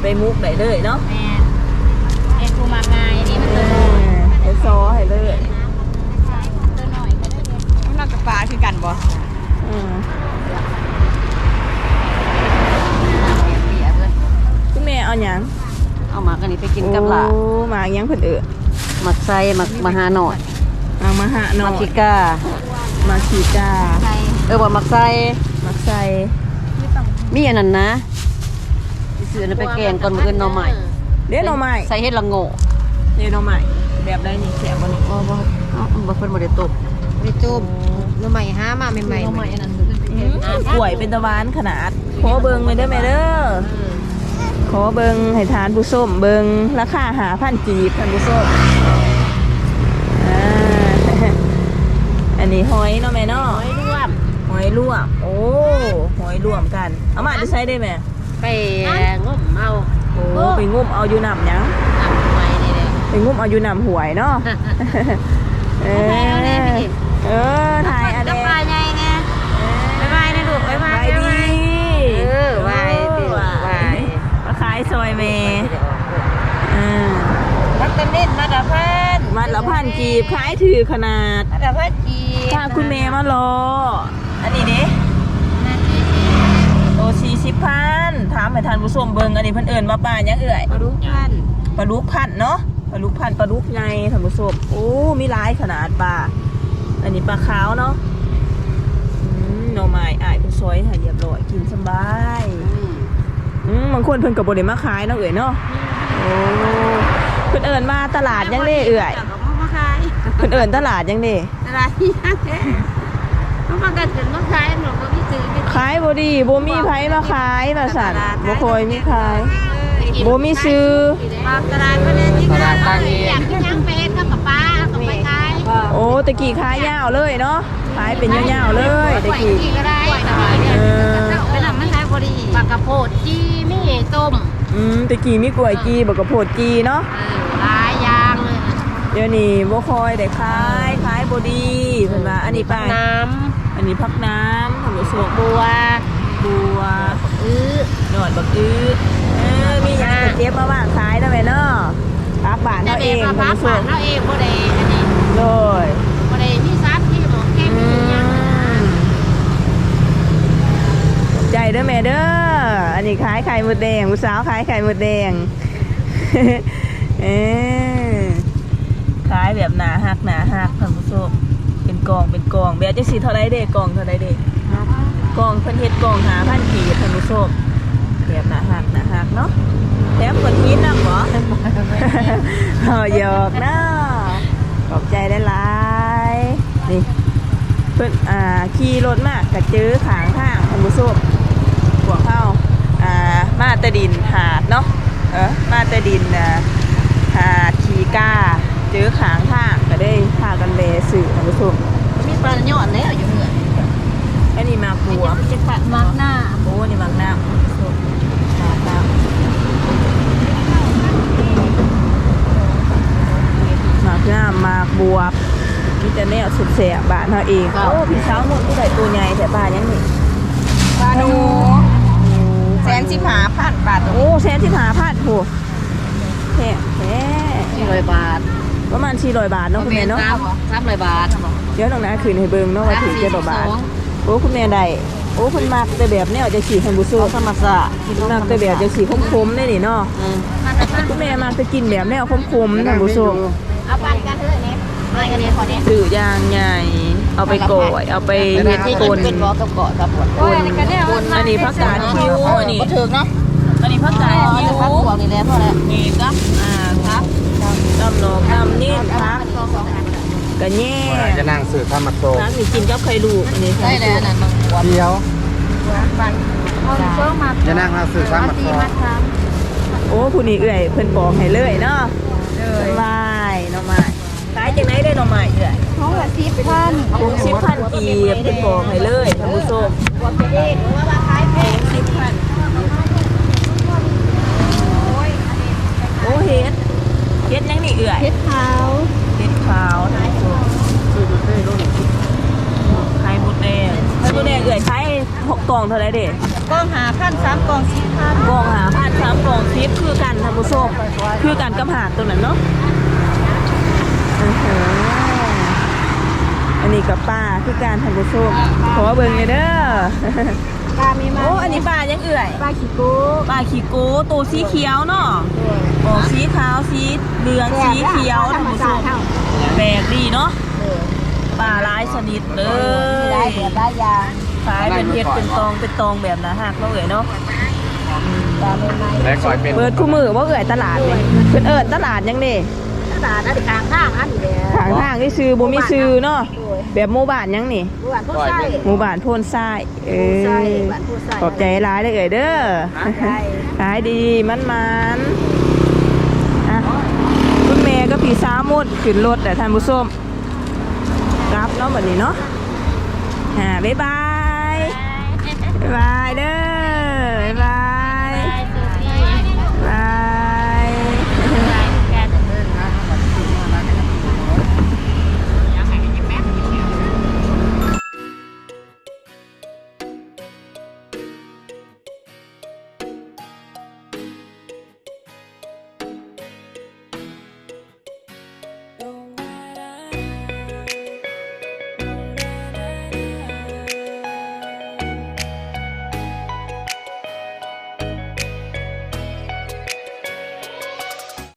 ไปมุกได้เลยเนาะแม่นเอ็ดกูมากง่ายนี่มันเอตัวน้อยอไปซอให้เลยตัวน้อยก็จะเป็นมันนอกกับปลาคือกันบ่อืมเปียกเลยคุณแม่เอาหยังเอาหมากันนี้ไปกินกับหลานโอ้หมากหยังเพิ่นเอิ้นหมักไส้หมักมหาหน่อยหมากมหาหนอหมักยชิก้าหมากขีกาใส่เออบ่หมักไส้หมากใส่มีอันนั้นนะสิ ซื้ออันนั้นไปแกงก่อนมื้ออื่นหน่อใหม่เด้หน่อไม้ใส่เฮ็ดละโง่เด้หน่อไม้แบบใดนี่แซ่บบ่นี่บ่บ่เอ้าบ่เพิ่นบ่ได้ตบไปจุ่มน้ำใหม่ห้ามาใหม่หน่อใหม่อันนั้นอืมกล้วยเป็นตะวานขนาดขอเบิ่งไว้เด้อแม่เด้อขอเบิ่งให้ทานผู้ส้มเบิ่งราคาหาพันกีบท่านผู้ส้มอ่าอันนี้หอยเนาะแม่เนาะหอยร่วมหอยลวกโอ้หอยรวมกัน เอามาจะใช้ได้ไหม ไปงมเอาโอ้ไปงุ่มเอาอยู่นำหยังทำไว้นี่เลยไปงุ่มเอาอยู่นำหวยเนาะเออเอาแน่พี่เออถ่ายอันจะนี้ไปไงเนี่ยไปไปนะลูกไปไปไปดีเออไปดิไปมาขายซอยเมอ่ามักตะนิดมาดาพันมันละพันกีบขายถือขนาดมาดาพันจีถ้าคุณเมย์มารออันนี้เด้นาทีโอ้สี่สิบพัน ถามให้ทานผู้ชมเบิงอันนี้เพิ่นเอิญว่าปลายังเอื่อยมาดูพันปลาดุกพันธุ์เนาะปลาดุกพันธุ์ปลาดุกไงท่านผู้ชมโอ้มีหลายขนาดปลาอันนี้ปลาขาวเนาะอืมหน่อไม้อ้ายเป็นซอยให้เรียบร้อยกินสบายอืมบางคนเพิ่นก็บ่ได้มาขายเนาะเอ่ยเนาะโอ้เพิ่นเอิ้นมาตลาดยังเด้เอื่อยก็มาขายเพิ่นเอิ้นตลาดยังเด้ตลาดที่ยังเด้ มันมากันถึงมาขายหนูก็มีซื้อขายบ่ดีบ่มีไผมาขายว่าซั่นบ่ค่อยมีขายบ่มีซื้อตลาดก็เลยที่ตลาดตานีอยากยังไปเฮ็ดกับป้ากับไปขายโอ้ตะกี้ขายยาวเลยเนาะขายเป็นยาวๆเลยตะกี้ก็ได้ตลาดเนี่ยไปนำมาขายพอดีปลากระโพดจีมีต้มอืมตะกี้มีกล้วยกีบักกะโพดกีเนาะหลายอย่างเลยเดี๋ยวนี้บ่ค่อยได้ขายขายบ่ดีเพิ่นว่าอันนี้ป้าน้อั นนี้พักน้ำทำรู้สึกบัว บัว อื้อหนอนบักอื้อเออมีหยังก็เก็บมาว่างขายได้ไหมเนาะพักบ้านเฮาเองพักรู้านเราเองบ่ได้อันนี้โดยบ่ได้มีซับที่หมอแก้มีหยังใจเด้อแม่เด้อ อันนี้ขายไข่มดแดงผู้สาวขายไข่มดแดง เออขายแบบหนาหักหนาหักท่านผู้ชม กองเป็นกองแบบจังสิเท่าไรเด้กองเท่าไรเด้กองเพิ่นเฮ็ดกองหาพันกีท่านผู้ชมแบบหนาหักหนาหักเนาะแถมคนคิดนำบ่เฮาหยอกเนาะขอบใจหลายๆนี่เพิ่นอ่าขี่รถมากก็เจอขางทางท่านผู้ชมพวกเฮาอ่ามาตะดินหาดเนาะเออมาตะดินอ่าหาดขีก้าเจอขางทาง ได้พากันเลสื่อท่านผู้ชมมีปลาหยอดแล้วอยู่เหมือนอันนี้มากบัวจะขัดมักหน้าโอ้นี่มักน้ำมักน้ำมักน้ำมักบวบมีแต่แนวสุดแสบบานเฮาเองโอ้พี่สาวหมดผู้ใดตัวใหญ่แต่บ้านยังนี่ปลาหนูแสนสิบหาพันบาทโอ้แสนที่หาพาดโหแท้แท้สี่ร้อยบาท ประมาณ400บาทเนาะคุณแม่เนาะสามร้อยบาทเดี๋ยวน้องนาคืนให้เบิ่งเนาะว่าถึงเจ็ดบาทโอ้คุณแม่ได้โอ้คุณมักแต่แบบแนวจะขี่ทันบุสูธรรมศาสตร์มักแต่แบบจะขี่คมๆได้นี่เนาะอืมคุณแม่มักจะกินแบบแนวคมๆทันบุสูเอาไปกันเถอะเนี่ยอะไรกันเนี่ยขอเนี่ยสื่อย่างใหญ่ เอาไปโกยเอาไปเฮ็ดที่กกินลเป็นบ่อกับเกาะกับหมดโอ้ยอะไรกันเนี่ยอันนี้ผักกาดคิ้วอันนี้ก็ถึกเนาะอันนี้ผักกาดคิ้จะพักวพวกนี่แหละพอแล้วนี่ครับอ่าครับ ตำหนอกตำนิ่มพักกระแย่จะนั่งสื่อธรรมโตน้ำนี่กินกับไข่ลูกอันนี้ได้แล้วนั่นบางหัวเดียวเอาเพิ่มมาจะนั่งนั่งสื่อธรรมโตโอ้ผู้นี้เอื่อยเพิ่นบอกให้เลยเนาะสบายหน่อไม้ขายจังไหนได้หน่อไม้เอื่อยเขาละสิบพันหกสิบพันกีบเพิ่นบอกให้เลยท่านผู้ชมว่าไปเองหรือว่ามาขายแพงสิบพันโอ้เฮ็ดเฮ็ดยังนี่เอื่อยเพชรขาวเฮ็ดขาวท่านผู้ชมไข่มดแดงไข่มดแดงเอื่อยไข่หกกล่องเท่าไหรเด้กล้องหาพันสามกล้องสิบพันกล่องหาพันสามามกล่องซิปคือกันท่านผู้ชมคือกันกับหาดตัวนั้นเนาะอื้อหืออันนี้กับปลาคือการท่านผู้ชมขอเบิ่งเลยเด้อ ปลามีมาโอ้อันนี้ปลายังเอื่อย ปลาขี้กูปลาขี้โก้ตัวสีเขียวเนาะโอ้สีขาวสีเหลืองสีเขียวท่านผู้ชมแปลกดีเนาะปลาหลายชนิดเลได้ยเดี๋ยวได้ยาขายเป็นเห็ดเป็นตองเป็นตองแบบนะฮักเนาะเอ่ยเนาะปลาใหม่และก่อยเป็นเปิดคู่มือว่าเอ่ยตลาดนี่เพิ่นเอิ้นตลาดยังเด้ ๆตลาดนั่นกลางข้างอันนี้แหละทางทางที่ซื้อบ่มีซื้อเนาะแบบหมู่บ้านยังนี่หวานผู้ใส่หมู่บ้านโพนทรายเอผู้ใส่อหวานผู้ใส่ขอบใจหลายเลยเอ่ยเด้อใช่ขายดีมันมันๆอะคุณแม่ก็พี่สาวหมดขึ้นรถแต่ท่านผู้ชมรับเนาะแบบนี้เนาะอ่าบ๊ายบาย บ๊ายบายเด้อ